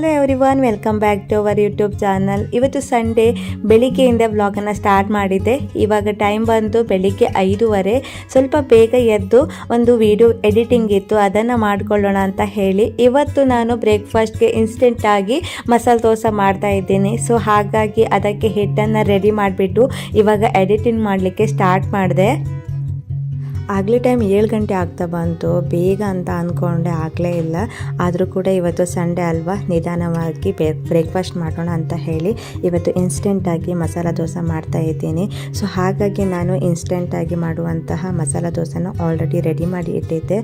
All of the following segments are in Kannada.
Hello everyone welcome back to our YouTube channel ಇವತ್ತು ಸಂಡೇ ಬೆಳಿಗ್ಗೆಯಿಂದ ವ್ಲಾಗನ್ನು ಸ್ಟಾರ್ಟ್ ಮಾಡಿದ್ದೆ. ಇವಾಗ ಟೈಮ್ ಬಂದು ಬೆಳಿಗ್ಗೆ ಐದೂವರೆ. ಸ್ವಲ್ಪ ಬೇಗ ಎದ್ದು ಒಂದು ವಿಡಿಯೋ ಎಡಿಟಿಂಗ್ ಇತ್ತು, ಅದನ್ನು ಮಾಡ್ಕೊಳ್ಳೋಣ ಅಂತ ಹೇಳಿ. ಇವತ್ತು ನಾನು ಬ್ರೇಕ್ಫಾಸ್ಟ್ಗೆ ಇನ್ಸ್ಟೆಂಟಾಗಿ ಮಸಾಲೆ ದೋಸೆ ಮಾಡ್ತಾ ಇದ್ದೀನಿ. ಸೊ ಹಾಗಾಗಿ ಅದಕ್ಕೆ ಹಿಟ್ಟನ್ನು ರೆಡಿ ಮಾಡಿಬಿಟ್ಟು ಇವಾಗ ಎಡಿಟಿಂಗ್ ಮಾಡಲಿಕ್ಕೆ ಸ್ಟಾರ್ಟ್ ಮಾಡಿದೆ. ಆಗಲೇ ಟೈಮ್ ಏಳು ಗಂಟೆ ಆಗ್ತಾ ಬಂತು. ಬೇಗ ಅಂತ ಅಂದ್ಕೊಂಡೆ ಆಗಲೇ ಇಲ್ಲ. ಆದರೂ ಕೂಡ ಇವತ್ತು ಸಂಡೇ ಅಲ್ವಾ? ನಿಧಾನವಾಗಿ ಬ್ರೇಕ್ಫಾಸ್ಟ್ ಮಾಡೋಣ ಅಂತ ಹೇಳಿ ಇವತ್ತು ಇನ್ಸ್ಟೆಂಟಾಗಿ ಮಸಾಲ ದೋಸೆ ಮಾಡ್ತಾ ಇದ್ದೀನಿ. ಸೊ ಹಾಗಾಗಿ ನಾನು ಇನ್ಸ್ಟೆಂಟಾಗಿ ಮಾಡುವಂತಹ ಮಸಾಲ ದೋಸೆನ ಆಲ್ರೆಡಿ ರೆಡಿ ಮಾಡಿ ಇಟ್ಟಿದ್ದೆ.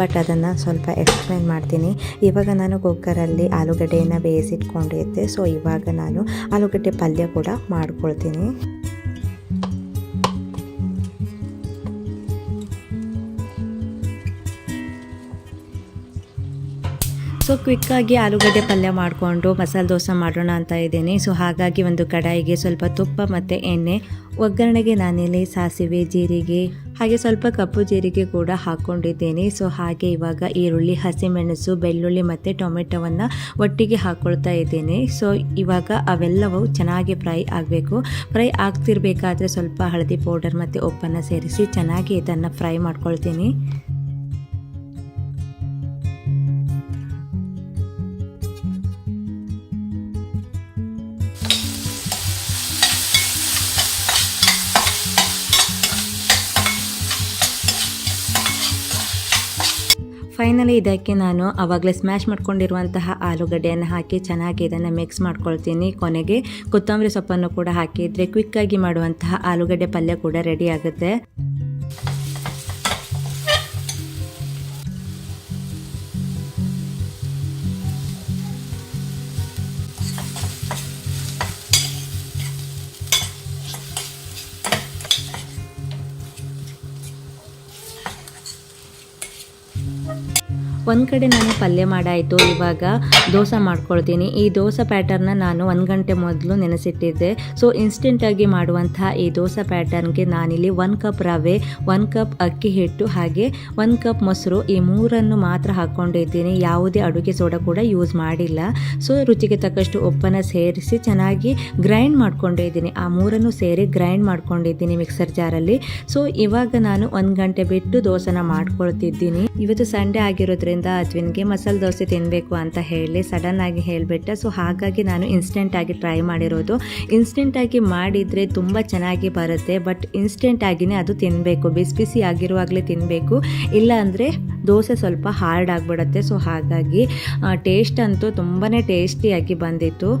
ಬಟ್ ಅದನ್ನು ಸ್ವಲ್ಪ ಎಕ್ಸ್ಪ್ಲೈನ್ ಮಾಡ್ತೀನಿ. ಇವಾಗ ನಾನು ಕುಕ್ಕರಲ್ಲಿ ಆಲೂಗಡ್ಡೆಯನ್ನು ಬೇಯಿಸಿಟ್ಕೊಂಡಿದ್ದೆ. ಸೊ ಇವಾಗ ನಾನು ಆಲೂಗಡ್ಡೆ ಪಲ್ಯ ಕೂಡ ಮಾಡ್ಕೊಳ್ತೀನಿ. ಸೊ ಕ್ವಿಕ್ಕಾಗಿ ಆಲೂಗಡ್ಡೆ ಪಲ್ಯ ಮಾಡಿಕೊಂಡು ಮಸಾಲೆ ದೋಸೆ ಮಾಡೋಣ ಅಂತ ಇದ್ದೀನಿ. ಸೊ ಹಾಗಾಗಿ ಒಂದು ಕಡಾಯಿಗೆ ಸ್ವಲ್ಪ ತುಪ್ಪ ಮತ್ತು ಎಣ್ಣೆ, ಒಗ್ಗರಣೆಗೆ ನಾನಿಲ್ಲಿ ಸಾಸಿವೆ, ಜೀರಿಗೆ, ಹಾಗೆ ಸ್ವಲ್ಪ ಕಪ್ಪು ಜೀರಿಗೆ ಕೂಡ ಹಾಕ್ಕೊಂಡಿದ್ದೀನಿ ಸೊ ಹಾಗೆ ಇವಾಗ ಈರುಳ್ಳಿ, ಹಸಿಮೆಣಸು, ಬೆಳ್ಳುಳ್ಳಿ ಮತ್ತು ಟೊಮೆಟೊವನ್ನು ಒಟ್ಟಿಗೆ ಹಾಕ್ಕೊಳ್ತಾ ಇದ್ದೀನಿ. ಸೊ ಇವಾಗ ಅವೆಲ್ಲವೂ ಚೆನ್ನಾಗಿ ಫ್ರೈ ಆಗಬೇಕು. ಫ್ರೈ ಆಗ್ತಿರ್ಬೇಕಾದ್ರೆ ಸ್ವಲ್ಪ ಹಳದಿ ಪೌಡರ್ ಮತ್ತು ಉಪ್ಪನ್ನು ಸೇರಿಸಿ ಚೆನ್ನಾಗಿ ಇದನ್ನು ಫ್ರೈ ಮಾಡ್ಕೊಳ್ತೀನಿ. ಫೈನಲಿ ಇದಕ್ಕೆ ನಾನು ಆವಾಗಲೇ ಸ್ಮ್ಯಾಶ್ ಮಾಡ್ಕೊಂಡಿರುವಂತಹ ಆಲೂಗಡ್ಡೆಯನ್ನು ಹಾಕಿ ಚೆನ್ನಾಗಿ ಇದನ್ನು ಮಿಕ್ಸ್ ಮಾಡ್ಕೊಳ್ತೀನಿ. ಕೊನೆಗೆ ಕೊತ್ತಂಬರಿ ಸೊಪ್ಪನ್ನು ಕೂಡ ಹಾಕಿದರೆ ಕ್ವಿಕ್ಕಾಗಿ ಮಾಡುವಂತಹ ಆಲೂಗಡ್ಡೆ ಪಲ್ಯ ಕೂಡ ರೆಡಿ ಆಗುತ್ತೆ. ಒಂದು ಕಡೆ ನಾನು ಪಲ್ಯ ಮಾಡಾಯಿತು, ಇವಾಗ ದೋಸೆ ಮಾಡ್ಕೊಳ್ತೀನಿ. ಈ ದೋಸೆ ಪ್ಯಾಟರ್ನ ನಾನು ಒಂದು ಗಂಟೆ ಮೊದಲು ನೆನೆಸಿಟ್ಟಿದ್ದೆ. ಸೊ ಇನ್ಸ್ಟೆಂಟಾಗಿ ಮಾಡುವಂತಹ ಈ ದೋಸೆ ಪ್ಯಾಟರ್ನ್ಗೆ ನಾನಿಲ್ಲಿ ಒಂದು ಕಪ್ ರವೆ, ಒಂದು ಕಪ್ ಅಕ್ಕಿ ಹಿಟ್ಟು, ಹಾಗೆ ಒಂದು ಕಪ್ ಮೊಸರು, ಈ ಮೂರನ್ನು ಮಾತ್ರ ಹಾಕ್ಕೊಂಡಿದ್ದೀನಿ ಯಾವುದೇ ಅಡುಗೆ ಸೋಡಾ ಕೂಡ ಯೂಸ್ ಮಾಡಿಲ್ಲ. ಸೊ ರುಚಿಗೆ ತಕ್ಕಷ್ಟು ಉಪ್ಪನ್ನು ಸೇರಿಸಿ ಚೆನ್ನಾಗಿ ಗ್ರೈಂಡ್ ಮಾಡ್ಕೊಂಡಿದ್ದೀನಿ. ಆ ಮೂರನ್ನು ಸೇರಿ ಗ್ರೈಂಡ್ ಮಾಡ್ಕೊಂಡಿದ್ದೀನಿ ಮಿಕ್ಸರ್ ಜಾರಲ್ಲಿ ಸೊ ಇವಾಗ ನಾನು ಒಂದು ಗಂಟೆ ಬಿಟ್ಟು ದೋಸೆನ ಮಾಡ್ಕೊಳ್ತಿದ್ದೀನಿ. ಇವತ್ತು ಸಂಡೇ ಆಗಿರೋದ್ರಿಂದ ಅಜ್ವಿನ್ಗೆ ಮಸಾಲೆ ದೋಸೆ ತಿನ್ನಬೇಕು ಅಂತ ಹೇಳಿ ಸಡನ್ನಾಗಿ ಹೇಳಿಬಿಟ್ಟೆ ಸೊ ಹಾಗಾಗಿ ನಾನು ಇನ್ಸ್ಟೆಂಟಾಗಿ ಟ್ರೈ ಮಾಡಿರೋದು. ಇನ್ಸ್ಟೆಂಟಾಗಿ ಮಾಡಿದರೆ ತುಂಬ ಚೆನ್ನಾಗಿ ಬರುತ್ತೆ ಬಟ್ ಇನ್ಸ್ಟೆಂಟಾಗಿಯೇ ಅದು ತಿನ್ನಬೇಕು ಬಿಸಿ ಬಿಸಿ ಆಗಿರುವಾಗಲೇ ತಿನ್ನಬೇಕು ಇಲ್ಲ ಅಂದರೆ ದೋಸೆ ಸ್ವಲ್ಪ ಹಾರ್ಡ್ ಆಗಿಬಿಡುತ್ತೆ ಸೊ ಹಾಗಾಗಿ ಟೇಸ್ಟ್ ಅಂತೂ ತುಂಬಾ ಟೇಸ್ಟಿಯಾಗಿ ಬಂದಿತ್ತು.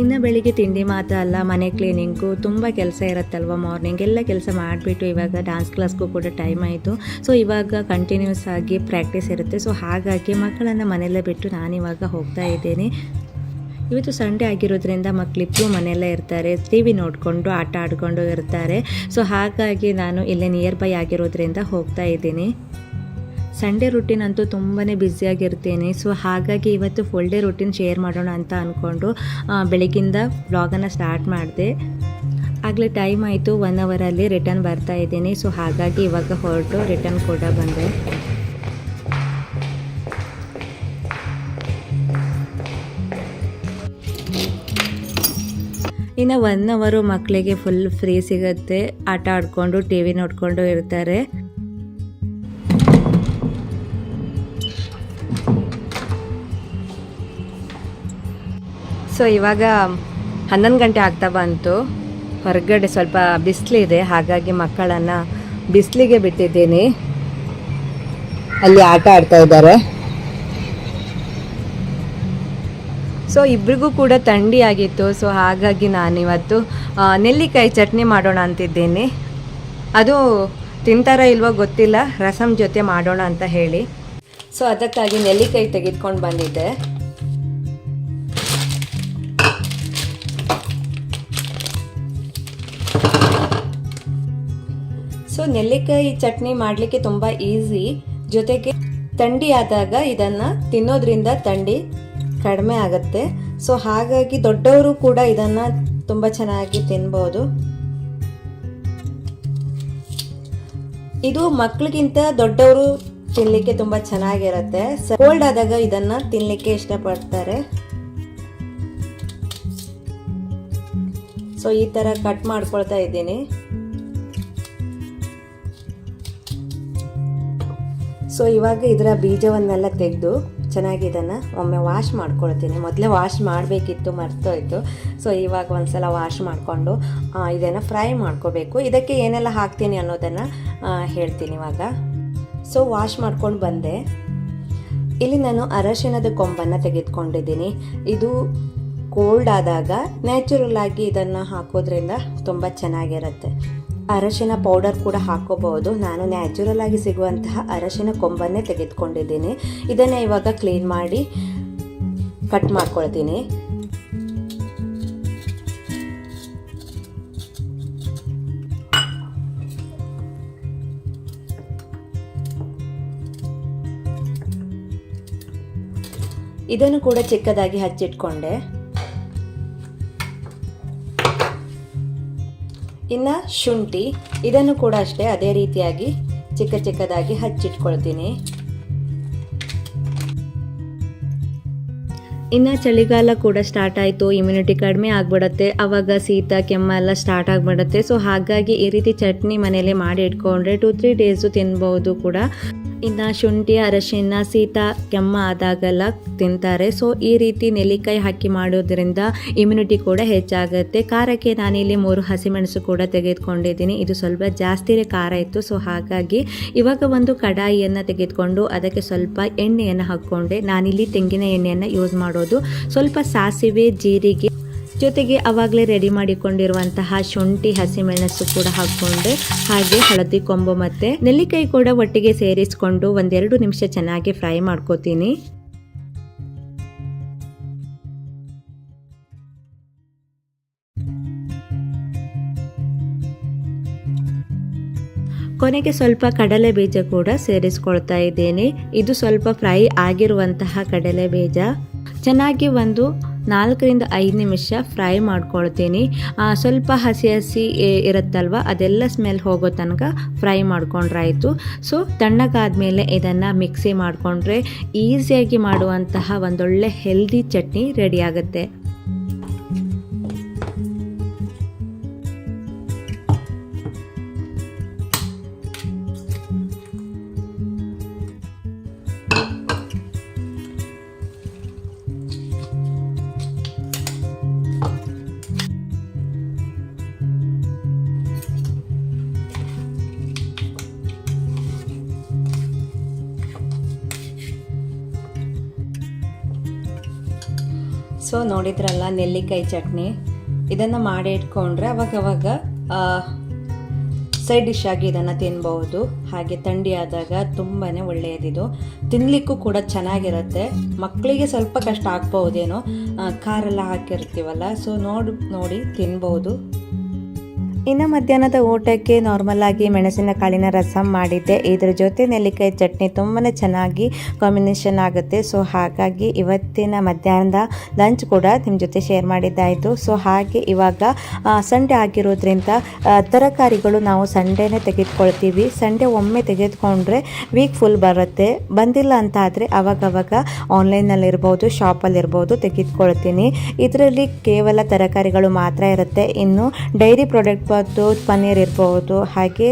ಇನ್ನು ಬೆಳಿಗ್ಗೆ ತಿಂಡಿ ಮಾತ್ರ ಅಲ್ಲ, ಮನೆ ಕ್ಲೀನಿಂಗು ತುಂಬ ಕೆಲಸ ಇರುತ್ತಲ್ವ ಮಾರ್ನಿಂಗ್ ಎಲ್ಲ ಕೆಲಸ ಮಾಡಿಬಿಟ್ಟು ಇವಾಗ ಡಾನ್ಸ್ ಕ್ಲಾಸ್ಗೂ ಕೂಡ ಟೈಮ್ ಆಯಿತು. ಸೊ ಇವಾಗ ಕಂಟಿನ್ಯೂಸ್ ಆಗಿ ಪ್ರಾಕ್ಟೀಸ್ ಇರುತ್ತೆ. ಸೊ ಹಾಗಾಗಿ ಮಕ್ಕಳನ್ನು ಮನೆಯಲ್ಲೇ ಬಿಟ್ಟು ನಾನಿವಾಗ ಹೋಗ್ತಾ ಇದ್ದೇನೆ. ಇವತ್ತು ಸಂಡೇ ಆಗಿರೋದ್ರಿಂದ ಮಕ್ಕಳಿಬ್ಬರು ಮನೆಯಲ್ಲೇ ಇರ್ತಾರೆ. ಟಿ ವಿ ನೋಡಿಕೊಂಡು, ಆಟ ಆಡಿಕೊಂಡು ಇರ್ತಾರೆ. ಸೊ ಹಾಗಾಗಿ ನಾನು ಇಲ್ಲೇ ನಿಯರ್ ಬೈ ಆಗಿರೋದ್ರಿಂದ ಹೋಗ್ತಾ ಇದ್ದೀನಿ. ಸಂಡೇ ರುಟೀನ್ ಅಂತೂ ತುಂಬಾ ಬ್ಯುಸಿಯಾಗಿರ್ತೇನೆ ಸೊ ಹಾಗಾಗಿ ಇವತ್ತು ಫುಲ್ ಡೇ ರುಟೀನ್ ಶೇರ್ ಮಾಡೋಣ ಅಂತ ಅಂದ್ಕೊಂಡು ಬೆಳಗಿಂದ ವ್ಲಾಗನ್ನು ಸ್ಟಾರ್ಟ್ ಮಾಡಿದೆ. ಆಗಲೇ ಟೈಮ್ ಆಯಿತು ಒನ್ ಅವರಲ್ಲಿ ರಿಟರ್ನ್ ಬರ್ತಾ ಇದ್ದೀನಿ. ಸೊ ಹಾಗಾಗಿ ಇವಾಗ ಹೊರಟು ರಿಟರ್ನ್ ಕೂಡ ಬಂದೆ. ಇನ್ನು ಒನ್ ಅವರು ಮಕ್ಕಳಿಗೆ ಫುಲ್ ಫ್ರೀ ಸಿಗುತ್ತೆ. ಆಟ ಆಡಿಕೊಂಡು ಟಿ ವಿ ನೋಡಿಕೊಂಡು ಇರ್ತಾರೆ. ಸೊ ಇವಾಗ ಹನ್ನೊಂದು ಗಂಟೆ ಆಗ್ತಾ ಬಂತು. ಹೊರಗಡೆ ಸ್ವಲ್ಪ ಬಿಸಿಲಿದೆ ಹಾಗಾಗಿ ಮಕ್ಕಳನ್ನು ಬಿಸಿಲಿಗೆ ಬಿಟ್ಟಿದ್ದೀನಿ. ಅಲ್ಲಿ ಆಟ ಆಡ್ತಾ ಇದ್ದಾರೆ. ಸೊ ಇಬ್ರಿಗೂ ಕೂಡ ಥಂಡಿ ಆಗಿತ್ತು. ಸೊ ಹಾಗಾಗಿ ನಾನಿವತ್ತು ನೆಲ್ಲಿಕಾಯಿ ಚಟ್ನಿ ಮಾಡೋಣ ಅಂತಿದ್ದೀನಿ. ಅದು ತಿಂತಾರ ಇಲ್ವೋ ಗೊತ್ತಿಲ್ಲ. ರಸಮ್ ಜೊತೆ ಮಾಡೋಣ ಅಂತ ಹೇಳಿ. ಸೊ ಅದಕ್ಕಾಗಿ ನೆಲ್ಲಿಕಾಯಿ ತೆಗೆದುಕೊಂಡು ಬಂದಿದ್ದೆ. ಸೊ ನೆಲ್ಲಿಕಾಯಿ ಚಟ್ನಿ ಮಾಡಲಿಕ್ಕೆ ತುಂಬ ಈಸಿ ಜೊತೆಗೆ ಥಂಡಿ ಆದಾಗ ಇದನ್ನು ತಿನ್ನೋದ್ರಿಂದ ಥಂಡಿ ಕಡಿಮೆ ಆಗುತ್ತೆ. ಸೊ ಹಾಗಾಗಿ ದೊಡ್ಡವರು ಕೂಡ ಇದನ್ನು ತುಂಬ ಚೆನ್ನಾಗಿ ತಿನ್ಬೋದು. ಇದು ಮಕ್ಕಳಿಗಿಂತ ದೊಡ್ಡವರು ತಿನ್ನಲಿಕ್ಕೆ ತುಂಬ ಚೆನ್ನಾಗಿರುತ್ತೆ. ಕೋಲ್ಡ್ ಆದಾಗ ಇದನ್ನು ತಿನ್ನಲಿಕ್ಕೆ ಇಷ್ಟಪಡ್ತಾರೆ. ಸೊ ಈ ಥರ ಕಟ್ ಮಾಡ್ಕೊಳ್ತಾ ಇದ್ದೀನಿ. ಸೊ ಇವಾಗ ಇದರ ಬೀಜವನ್ನೆಲ್ಲ ತೆಗೆದು ಚೆನ್ನಾಗಿ ಇದನ್ನು ಒಮ್ಮೆ ವಾಶ್ ಮಾಡ್ಕೊಳ್ತೀನಿ. ಮೊದಲೇ ವಾಶ್ ಮಾಡಬೇಕಿತ್ತು, ಮರ್ತೋಯ್ತು. ಸೊ ಇವಾಗ ಒಂದ್ಸಲ ವಾಶ್ ಮಾಡಿಕೊಂಡು ಇದನ್ನು ಫ್ರೈ ಮಾಡ್ಕೋಬೇಕು. ಇದಕ್ಕೆ ಏನೆಲ್ಲ ಹಾಕ್ತೀನಿ ಅನ್ನೋದನ್ನು ಹೇಳ್ತೀನಿ ಇವಾಗ. ಸೊ ವಾಶ್ ಮಾಡ್ಕೊಂಡು ಬಂದೆ. ಇಲ್ಲಿ ನಾನು ಅರಶಿನದ ಕೊಂಬನ್ನು ತೆಗೆದುಕೊಂಡಿದ್ದೀನಿ. ಇದು ಕೋಲ್ಡ್ ಆದಾಗ ನ್ಯಾಚುರಲ್ ಆಗಿ ಇದನ್ನು ಹಾಕೋದ್ರಿಂದ ತುಂಬ ಚೆನ್ನಾಗಿರುತ್ತೆ. ಅರಶಿನ ಪೌಡರ್ ಕೂಡ ಹಾಕೋಬಹುದು. ನಾನು ನ್ಯಾಚುರಲ್ ಆಗಿ ಸಿಗುವಂತಹ ಅರಶಿನ ಕೊಂಬನ್ನೇ ತೆಗೆದುಕೊಂಡಿದ್ದೀನಿ. ಇದನ್ನು ಇವಾಗ ಕ್ಲೀನ್ ಮಾಡಿ ಕಟ್ ಮಾಡ್ಕೊಳ್ತೀನಿ. ಇದನ್ನು ಕೂಡ ಚಿಕ್ಕದಾಗಿ ಹಚ್ಚಿಟ್ಕೊಂಡೆ. ಇನ್ನು ಶುಂಠಿ, ಇದನ್ನು ಕೂಡ ಅಷ್ಟೇ, ಅದೇ ರೀತಿಯಾಗಿ ಚಿಕ್ಕ ಚಿಕ್ಕದಾಗಿ ಹಚ್ಚಿಟ್ಕೊಳ್ತೀನಿ. ಇನ್ನು ಚಳಿಗಾಲ ಕೂಡ ಸ್ಟಾರ್ಟ್ ಆಯಿತು ಇಮ್ಯುನಿಟಿ ಕಡಿಮೆ ಆಗ್ಬಿಡತ್ತೆ ಆವಾಗ ಶೀತ, ಕೆಮ್ಮ ಎಲ್ಲ ಸ್ಟಾರ್ಟ್ ಆಗಿಬಿಡುತ್ತೆ. ಸೊ ಹಾಗಾಗಿ ಈ ರೀತಿ ಚಟ್ನಿ ಮನೇಲಿ ಮಾಡಿ ಇಟ್ಕೊಂಡ್ರೆ ಟು ತ್ರೀ ಡೇಸು ತಿನ್ಬೋದು ಕೂಡ. ಇನ್ನು ಶುಂಠಿ, ಅರಶಿನ ಶೀತ ಕೆಮ್ಮ ಆದಾಗೆಲ್ಲ ತಿಂತಾರೆ. ಸೊ ಈ ರೀತಿ ನೆಲ್ಲಿಕಾಯಿ ಹಾಕಿ ಮಾಡೋದ್ರಿಂದ ಇಮ್ಯುನಿಟಿ ಕೂಡ ಹೆಚ್ಚಾಗುತ್ತೆ. ಖಾರಕ್ಕೆ ನಾನಿಲ್ಲಿ ಮೂರು ಹಸಿಮೆಣಸು ಕೂಡ ತೆಗೆದುಕೊಂಡಿದ್ದೀನಿ. ಇದು ಸ್ವಲ್ಪ ಜಾಸ್ತಿನೇ ಖಾರ ಇತ್ತು. ಸೊ ಹಾಗಾಗಿ ಇವಾಗ ಒಂದು ಕಡಾಯಿಯನ್ನು ತೆಗೆದುಕೊಂಡು ಅದಕ್ಕೆ ಸ್ವಲ್ಪ ಎಣ್ಣೆಯನ್ನು ಹಾಕ್ಕೊಂಡೆ. ನಾನಿಲ್ಲಿ ತೆಂಗಿನ ಎಣ್ಣೆಯನ್ನು ಯೂಸ್ ಮಾಡೋದು. ಸ್ವಲ್ಪ ಸಾಸಿವೆ, ಜೀರಿಗೆ ಜೊತೆಗೆ ಅವಾಗಲೇ ರೆಡಿ ಮಾಡಿಕೊಂಡಿರುವಂತಹ ಶುಂಠಿ, ಹಸಿಮೆಣಸು ಕೂಡ ಹಾಕ್ಕೊಂಡು ಹಾಗೆ ಹಳದಿ ಕೊಂಬು ಮತ್ತೆ ನೆಲ್ಲಿಕಾಯಿ ಕೂಡ ಒಟ್ಟಿಗೆ ಸೇರಿಸಿಕೊಂಡು ಒಂದೆರಡು ನಿಮಿಷ ಚೆನ್ನಾಗಿ ಫ್ರೈ ಮಾಡ್ಕೋತೀನಿ. ಕೊನೆಗೆ ಸ್ವಲ್ಪ ಕಡಲೆ ಬೀಜ ಕೂಡ ಸೇರಿಸ್ಕೊಳ್ತಾ ಇದ್ದೇನೆ. ಇದು ಸ್ವಲ್ಪ ಫ್ರೈ ಆಗಿರುವಂತಹ ಕಡಲೆ ಬೀಜ. ಚೆನ್ನಾಗಿ ಒಂದು ನಾಲ್ಕರಿಂದ ಐದು ನಿಮಿಷ ಫ್ರೈ ಮಾಡ್ಕೊಳ್ತೀನಿ. ಸ್ವಲ್ಪ ಹಸಿ ಹಸಿ ಇರುತ್ತಲ್ವ? ಅದೆಲ್ಲ ಸ್ಮೆಲ್ ಹೋಗೋ ತನಕ ಫ್ರೈ ಮಾಡ್ಕೊಂಡ್ರಾಯಿತು. ಸೊ ತಣ್ಣಗಾದ್ಮೇಲೆ ಇದನ್ನು ಮಿಕ್ಸಿ ಮಾಡಿಕೊಂಡ್ರೆ ಈಸಿಯಾಗಿ ಮಾಡುವಂತಹ ಒಂದೊಳ್ಳೆ ಹೆಲ್ದಿ ಚಟ್ನಿ ರೆಡಿ ಆಗುತ್ತೆ. ಸೊ ನೋಡಿದ್ರಲ್ಲ, ನೆಲ್ಲಿಕಾಯಿ ಚಟ್ನಿ. ಇದನ್ನು ಮಾಡಿ ಇಟ್ಕೊಂಡ್ರೆ ಅವಾಗವಾಗ ಸೈಡ್ ಡಿಶ್ ಆಗಿ ಇದನ್ನು ತಿನ್ಬಹುದು. ಹಾಗೆ ಥಂಡಿ ಆದಾಗ ತುಂಬಾ ಒಳ್ಳೆಯದಿದು. ತಿನ್ನಲಿಕ್ಕೂ ಕೂಡ ಚೆನ್ನಾಗಿರುತ್ತೆ. ಮಕ್ಕಳಿಗೆ ಸ್ವಲ್ಪ ಕಷ್ಟ ಆಗ್ಬಹುದೇನೋ. ಕಾರೆಲ್ಲ ಹಾಕಿರ್ತೀವಲ್ಲ ಸೊ ನೋಡಿ ನೋಡಿ ತಿನ್ಬೋದು ಇನ್ನು ಮಧ್ಯಾಹ್ನದ ಊಟಕ್ಕೆ ನಾರ್ಮಲ್ ಆಗಿ ಮೆಣಸಿನಕಾಳಿನ ರಸಂ ಮಾಡಿದ್ದೆ. ಇದ್ರ ಜೊತೆ ನೆಲ್ಲಿಕಾಯಿ ಚಟ್ನಿ ತುಂಬಾ ಚೆನ್ನಾಗಿ ಕಾಂಬಿನೇಷನ್ ಆಗುತ್ತೆ. ಸೊ ಹಾಗಾಗಿ ಇವತ್ತಿನ ಮಧ್ಯಾಹ್ನದ ಲಂಚ್ ಕೂಡ ನಿಮ್ಮ ಜೊತೆ ಶೇರ್ ಮಾಡಿದ್ದಾಯಿತು. ಸೊ ಹಾಗೆ ಇವಾಗ ಸಂಡೆ ಆಗಿರೋದ್ರಿಂದ ತರಕಾರಿಗಳು ನಾವು ಸಂಡೇನೇ ತೆಗೆದುಕೊಳ್ತೀವಿ. ಸಂಡೇ ಒಮ್ಮೆ ತೆಗೆದುಕೊಂಡ್ರೆ ವೀಕ್ ಫುಲ್ ಬರುತ್ತೆ. ಬಂದಿಲ್ಲ ಅಂತ ಆದರೆ ಅವಾಗವಾಗ ಆನ್ಲೈನಲ್ಲಿರ್ಬೋದು ಶಾಪಲ್ಲಿರ್ಬೋದು ತೆಗೆದುಕೊಳ್ತೀನಿ. ಇದರಲ್ಲಿ ಕೇವಲ ತರಕಾರಿಗಳು ಮಾತ್ರ ಇರುತ್ತೆ. ಇನ್ನು ಡೈರಿ ಪ್ರಾಡಕ್ಟ್ ಮತ್ತು ಪನ್ನೀರ್ ಇರ್ಬೋದು. ಹಾಗೆ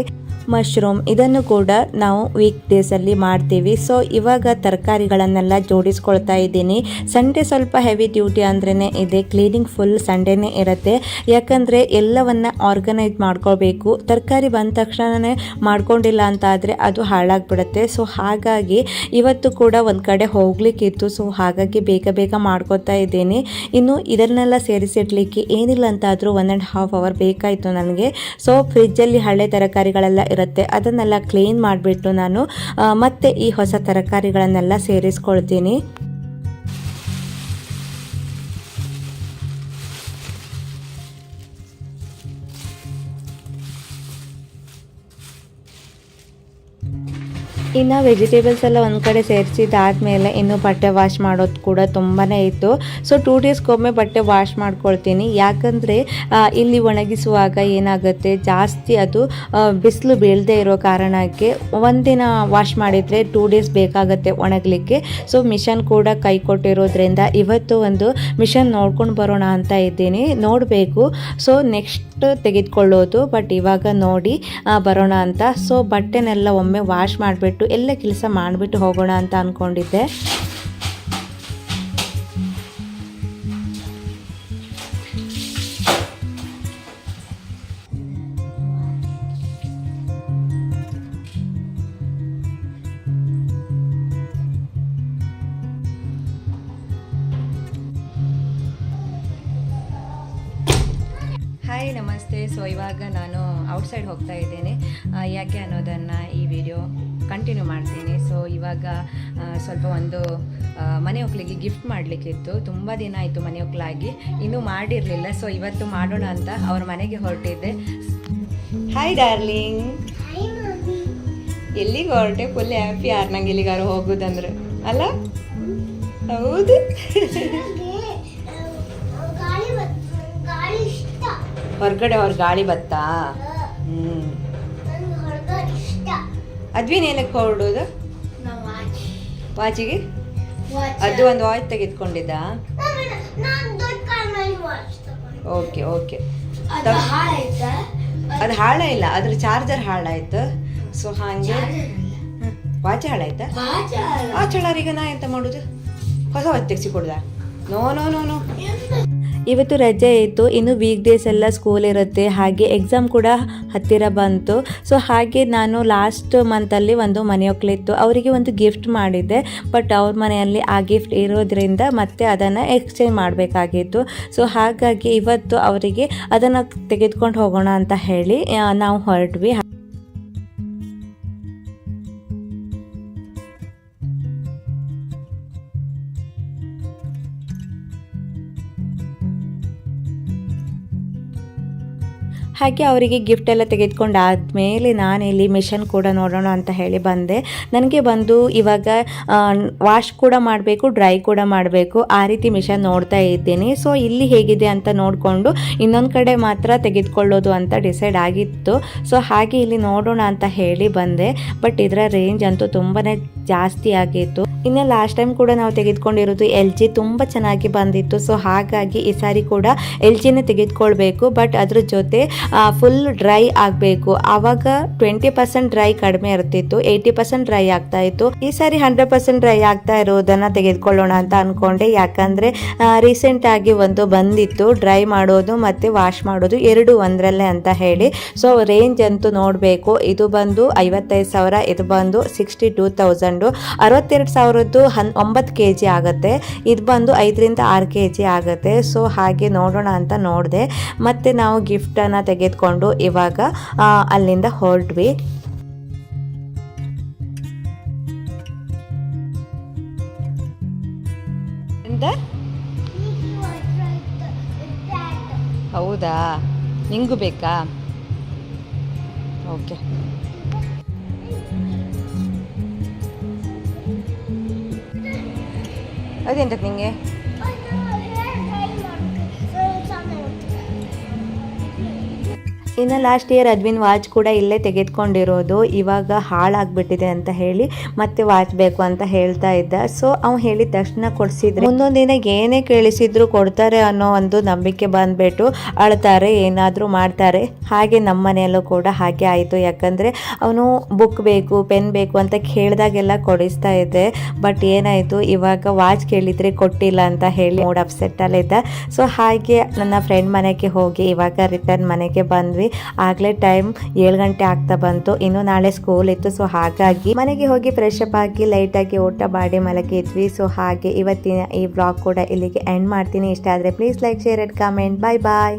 ಮಶ್ರೂಮ್. ಇದನ್ನು ಕೂಡ ನಾವು ವೀಕ್ ಡೇಸಲ್ಲಿ ಮಾಡ್ತೀವಿ. ಸೊ ಇವಾಗ ತರಕಾರಿಗಳನ್ನೆಲ್ಲ ಜೋಡಿಸ್ಕೊಳ್ತಾ ಇದ್ದೀನಿ. ಸಂಡೇ ಸ್ವಲ್ಪ ಹೆವಿ ಡ್ಯೂಟಿ ಅಂದ್ರೇ ಇದೆ. ಕ್ಲೀನಿಂಗ್ ಫುಲ್ ಸಂಡೇನೇ ಇರುತ್ತೆ. ಯಾಕಂದರೆ ಎಲ್ಲವನ್ನ ಆರ್ಗನೈಸ್ ಮಾಡ್ಕೋಬೇಕು ತರಕಾರಿ ಬಂದ ತಕ್ಷಣವೇ ಮಾಡ್ಕೊಂಡಿಲ್ಲ ಅಂತ ಆದರೆ ಅದು ಹಾಳಾಗ್ಬಿಡುತ್ತೆ. ಸೊ ಹಾಗಾಗಿ ಇವತ್ತು ಕೂಡ ಒಂದು ಕಡೆ ಹೋಗ್ಲಿಕ್ಕಿತ್ತು ಸೊ ಹಾಗಾಗಿ ಬೇಗ ಬೇಗ ಮಾಡ್ಕೋತಾ ಇದ್ದೀನಿ. ಇನ್ನು ಇದನ್ನೆಲ್ಲ ಸೇರಿಸಿಡ್ಲಿಕ್ಕೆ ಏನಿಲ್ಲ ಅಂತಾದರೂ ಒನ್ ಆ್ಯಂಡ್ ಹಾಫ್ ಅವರ್ ಬೇಕಾಯಿತು ನನಗೆ. ಸೊ ಫ್ರಿಜ್ಜಲ್ಲಿ ಹಳೆ ತರಕಾರಿಗಳೆಲ್ಲ ಇರುತ್ತೆ ಅದನ್ನೆಲ್ಲ ಕ್ಲೀನ್ ಮಾಡಿಬಿಟ್ಟು ನಾನು ಮತ್ತೆ ಈ ಹೊಸ ತರಕಾರಿಗಳನ್ನೆಲ್ಲ ಸೇರಿಸ್ಕೊಳ್ತೀನಿ. ಇನ್ನು ವೆಜಿಟೇಬಲ್ಸ್ ಎಲ್ಲ ಒಂದು ಕಡೆ ಸೇರಿಸಿದಾದ್ಮೇಲೆ ಇನ್ನು ಬಟ್ಟೆ ವಾಶ್ ಮಾಡೋದು ಕೂಡ ತುಂಬಾ ಇತ್ತು. ಸೊ ಟೂ ಡೇಸ್ಗೊಮ್ಮೆ ಬಟ್ಟೆ ವಾಶ್ ಮಾಡ್ಕೊಳ್ತೀನಿ. ಯಾಕಂದರೆ ಇಲ್ಲಿ ಒಣಗಿಸುವಾಗ ಏನಾಗುತ್ತೆ, ಜಾಸ್ತಿ ಅದು ಬಿಸಿಲು ಬೀಳದೆ ಇರೋ ಕಾರಣಕ್ಕೆ ಒಂದಿನ ವಾಶ್ ಮಾಡಿದರೆ ಟೂ ಡೇಸ್ ಬೇಕಾಗುತ್ತೆ ಒಣಗಲಿಕ್ಕೆ. ಸೊ ಮಿಷನ್ ಕೂಡ ಕೈ ಕೊಟ್ಟಿರೋದ್ರಿಂದ ಇವತ್ತು ಒಂದು ಮಿಷನ್ ನೋಡ್ಕೊಂಡು ಬರೋಣ ಅಂತ ಇದ್ದೀನಿ. ನೋಡಬೇಕು. ಸೊ ನೆಕ್ಸ್ಟ್ ತೆಗೆದುಕೊಳ್ಳೋದು ಬಟ್ ಇವಾಗ ನೋಡಿ ಬರೋಣ ಅಂತ. ಸೊ ಬಟ್ಟೆನೆಲ್ಲ ಒಮ್ಮೆ ವಾಶ್ ಮಾಡಿಬಿಟ್ಟು ಎಲ್ಲ ಕೆಲಸ ಮಾಡಿಬಿಟ್ಟು ಹೋಗೋಣ ಅಂತ ಅಂದ್ಕೊಂಡಿದ್ದೆ ಹಾಯ್ ನಮಸ್ತೆ. ಸೊ ಇವಾಗ ನಾನು ಔಟ್ಸೈಡ್ ಹೋಗ್ತಾ ಇದ್ದೇನೆ. ಯಾಕೆ ಅನ್ನೋದನ್ನು ಈ ವಿಡಿಯೋ ಕಂಟಿನ್ಯೂ ಮಾಡ್ತೀನಿ. ಸೊ ಇವಾಗ ಸ್ವಲ್ಪ ಒಂದು ಮನೆ ಒಕ್ಕಲಿಗೆ ಗಿಫ್ಟ್ ಮಾಡಲಿಕ್ಕಿತ್ತು. ತುಂಬ ದಿನ ಆಯಿತು ಮನೆ ಒಕ್ಕಲಾಗಿ ಇನ್ನೂ ಮಾಡಿರಲಿಲ್ಲ. ಸೊ ಇವತ್ತು ಮಾಡೋಣ ಅಂತ ಅವ್ರ ಮನೆಗೆ ಹೊರಟಿದ್ದೆ. ಹಾಯ್ ಡಾರ್ಲಿಂಗ್ ಎಲ್ಲಿಗೆ ಹೊರಟೆ? ಫುಲ್ ಹ್ಯಾಪಿ ಯಾರು ನಂಗೆ ಎಲ್ಲಿಗಾರು ಹೋಗೋದಂದ್ರೆ. ಅಲ್ಲ? ಹೌದು. ಹೊರಗಡೆ ಅವ್ರ ಗಾಳಿ ಬತ್ತಾ? ಹ್ಞೂ ಅದ್ವಿನ್ ಏನಕ್ಕೆ ಹೊರಡೋದು ವಾಚ್ ವಾಚಿಗೆ? ವಾಚ್. ಅದು ಒಂದು ವಾಚ್ ತೆಗೆದುಕೊಂಡಿದ್ದ? Okay okay. ಅದು ಹಾಳಾಯ್ತಾ? ಅದು ಹಾಳ ಇಲ್ಲ ಅದ್ರ ಚಾರ್ಜರ್ ಹಾಳಾಯ್ತು. ಸೊ ಹಾಗೆ. ವಾಚ್ ಹಾಳಾಯ್ತಾ? ವಾಚ್ ಆ ಚಳರಿಗೆ ನಾ ಎಂತ ಮಾಡೋದು? ಹೊಸ ವಾಚ್ ತೆಗ್ಸಿ ಕೊಡ್ದ ನೋ ನೋ ನೋ ನೋ. ಇವತ್ತು ರಜೆ ಇತ್ತು, ಇನ್ನು ವೀಕ್ ಡೇಸ್ ಎಲ್ಲ ಸ್ಕೂಲ್ ಇರುತ್ತೆ, ಹಾಗೆ ಎಕ್ಸಾಮ್ ಕೂಡ ಹತ್ತಿರ ಬಂತು. ಸೊ ಹಾಗೆ ನಾನು ಲಾಸ್ಟ್ ಮಂತಲ್ಲಿ ಒಂದು ಮನೆಯೊಕ್ಲಿತ್ತು. ಅವರಿಗೆ ಒಂದು ಗಿಫ್ಟ್ ಮಾಡಿದ್ದೆ ಬಟ್ ಅವ್ರ ಮನೆಯಲ್ಲಿ ಆ ಗಿಫ್ಟ್ ಇರೋದ್ರಿಂದ ಮತ್ತೆ ಅದನ್ನು ಎಕ್ಸ್ಚೇಂಜ್ ಮಾಡಬೇಕಾಗಿತ್ತು. ಸೊ ಹಾಗಾಗಿ ಇವತ್ತು ಅವರಿಗೆ ಅದನ್ನು ತೆಗೆದುಕೊಂಡು ಹೋಗೋಣ ಅಂತ ಹೇಳಿ ನಾವು ಹೊರಟ್ವಿ. ಹಾಗೆ ಅವರಿಗೆ ಗಿಫ್ಟ್ ಎಲ್ಲ ತೆಗೆದುಕೊಂಡು ಆದಮೇಲೆ ನಾನಿಲ್ಲಿ ಮಿಷನ್ ಕೂಡ ನೋಡೋಣ ಅಂತ ಹೇಳಿ ಬಂದೆ. ನನಗೆ ಬಂದು ಇವಾಗ ವಾಶ್ ಕೂಡ ಮಾಡಬೇಕು ಡ್ರೈ ಕೂಡ ಮಾಡಬೇಕು. ಆ ರೀತಿ ಮಿಷನ್ ನೋಡ್ತಾ ಇದ್ದೀನಿ. ಸೊ ಇಲ್ಲಿ ಹೇಗಿದೆ ಅಂತ ನೋಡಿಕೊಂಡು ಇನ್ನೊಂದು ಕಡೆ ಮಾತ್ರ ತೆಗೆದುಕೊಳ್ಳೋದು ಅಂತ ಡಿಸೈಡ್ ಆಗಿತ್ತು. ಸೊ ಹಾಗೆ ಇಲ್ಲಿ ನೋಡೋಣ ಅಂತ ಹೇಳಿ ಬಂದೆ. ಬಟ್ ಇದರ ರೇಂಜ್ ಅಂತೂ ತುಂಬಾ ಜಾಸ್ತಿ ಆಗಿತ್ತು. ಇನ್ನು ಲಾಸ್ಟ್ ಟೈಮ್ ಕೂಡ ನಾವು ತೆಗೆದುಕೊಂಡಿರೋದು ಎಲ್ ಜಿ ತುಂಬ ಚೆನ್ನಾಗಿ ಬಂದಿತ್ತು. ಸೊ ಹಾಗಾಗಿ ಈ ಸಾರಿ ಕೂಡ ಎಲ್ ಜಿನೇ ತೆಗೆದುಕೊಳ್ಬೇಕು. ಬಟ್ ಅದ್ರ ಜೊತೆ ಫುಲ್ ಡ್ರೈ ಆಗಬೇಕು. ಆವಾಗ ಟ್ವೆಂಟಿ ಪರ್ಸೆಂಟ್ ಡ್ರೈ ಕಡಿಮೆ ಇರ್ತಿತ್ತು. ಏಯ್ಟಿ ಪರ್ಸೆಂಟ್ ಡ್ರೈ ಆಗ್ತಾ ಇತ್ತು. ಈ ಸಾರಿ ಹಂಡ್ರೆಡ್ ಪರ್ಸೆಂಟ್ ಡ್ರೈ ಆಗ್ತಾ ಇರೋದನ್ನ ತೆಗೆದುಕೊಳ್ಳೋಣ ಅಂತ ಅನ್ಕೊಂಡೆ. ಯಾಕಂದ್ರೆ ರೀಸೆಂಟ್ ಆಗಿ ಒಂದು ಬಂದಿತ್ತು. ಡ್ರೈ ಮಾಡೋದು ಮತ್ತೆ ವಾಶ್ ಮಾಡೋದು ಎರಡು ಒಂದರಲ್ಲೇ ಅಂತ ಹೇಳಿ. ಸೊ ರೇಂಜ್ ಅಂತೂ ನೋಡಬೇಕು. ಇದು ಬಂದು ಐವತ್ತೈದು ಸಾವಿರ, ಇದು ಬಂದು ಸಿಕ್ಸ್ಟಿ ಟೂ ತೌಸಂಡು ಅರವತ್ತೆರಡು ಸಾವಿರದ್ದು ಹನ್, ಒಂಬತ್ತು ಕೆ ಜಿ ಆಗುತ್ತೆ. ಇದು ಬಂದು ಐದರಿಂದ ಆರು ಕೆ ಜಿ ಆಗುತ್ತೆ. ಸೊ, ಹಾಗೆ ನೋಡೋಣ ಅಂತ ನೋಡಿದೆ. ಮತ್ತು ನಾವು ಗಿಫ್ಟನ್ನು ತೆಗೆದುಕೊಂಡು ಇವಾಗ ಅಲ್ಲಿಂದ ಹೊರಟ್ವಿ. ಹೌದಾ? ನಿಂಗೂ ಬೇಕಾ? ಓಕೆ. ಅದೆಂತಕ್ಕೆ ನಿಂಗೆ ಇನ್ನು ಲಾಸ್ಟ್ ಇಯರ್ ಅದ್ವಿನ್ ವಾಚ್ ಕೂಡ ಇಲ್ಲೇ ತೆಗೆದುಕೊಂಡಿರೋದು. ಇವಾಗ ಹಾಳಾಗ್ಬಿಟ್ಟಿದೆ ಅಂತ ಹೇಳಿ ಮತ್ತೆ ವಾಚ್ ಬೇಕು ಅಂತ ಹೇಳ್ತಾ ಇದ್ದ. ಸೊ ಅವ್ನು ಹೇಳಿದ ತಕ್ಷಣ ಕೊಡಿಸಿದ್ರೆ ಮುಂದೊಂದು ದಿನ ಏನೇ ಕೇಳಿಸಿದ್ರು ಕೊಡ್ತಾರೆ ಅನ್ನೋ ಒಂದು ನಂಬಿಕೆ ಬಂದ್ಬಿಟ್ಟು ಅಳ್ತಾರೆ, ಏನಾದರೂ ಮಾಡ್ತಾರೆ. ಹಾಗೆ ನಮ್ಮ ಮನೆಯಲ್ಲೂ ಕೂಡ ಹಾಗೆ ಆಯಿತು. ಯಾಕಂದರೆ ಅವನು ಬುಕ್ ಬೇಕು ಪೆನ್ ಬೇಕು ಅಂತ ಕೇಳಿದಾಗೆಲ್ಲ ಕೊಡಿಸ್ತಾ ಇದ್ದೆ. ಬಟ್ ಏನಾಯಿತು? ಇವಾಗ ವಾಚ್ ಕೇಳಿದರೆ ಕೊಟ್ಟಿಲ್ಲ ಅಂತ ಹೇಳಿ ಮೂಡ್ ಅಪ್ಸೆಟ್ಟಲ್ಲಿದ್ದ ಸೊ ಹಾಗೆ ನನ್ನ ಫ್ರೆಂಡ್ ಮನೆಗೆ ಹೋಗಿ ಇವಾಗ ರಿಟರ್ನ್ ಮನೆಗೆ ಬಂದ್ವಿ. ಆಗಲೇ ಟೈಮ್ ಏಳು ಗಂಟೆ ಆಗ್ತಾ ಬಂತು. ಇನ್ನು ನಾಳೆ ಸ್ಕೂಲ್ ಇತ್ತು ಸೊ ಹಾಗಾಗಿ ಮನೆಗೆ ಹೋಗಿ ಫ್ರೆಶ್ ಅಪ್ ಆಗಿ ಲೈಟಾಗಿ ಊಟ ಮಾಡಿ ಮಲಗಿದ್ವಿ. ಸೊ ಹಾಗೆ ಇವತ್ತಿನ ಈ ಬ್ಲಾಗ್ ಕೂಡ ಇಲ್ಲಿಗೆ ಎಂಡ್ ಮಾಡ್ತೀನಿ. ಇಷ್ಟ ಆದರೆ please like share and comment bye bye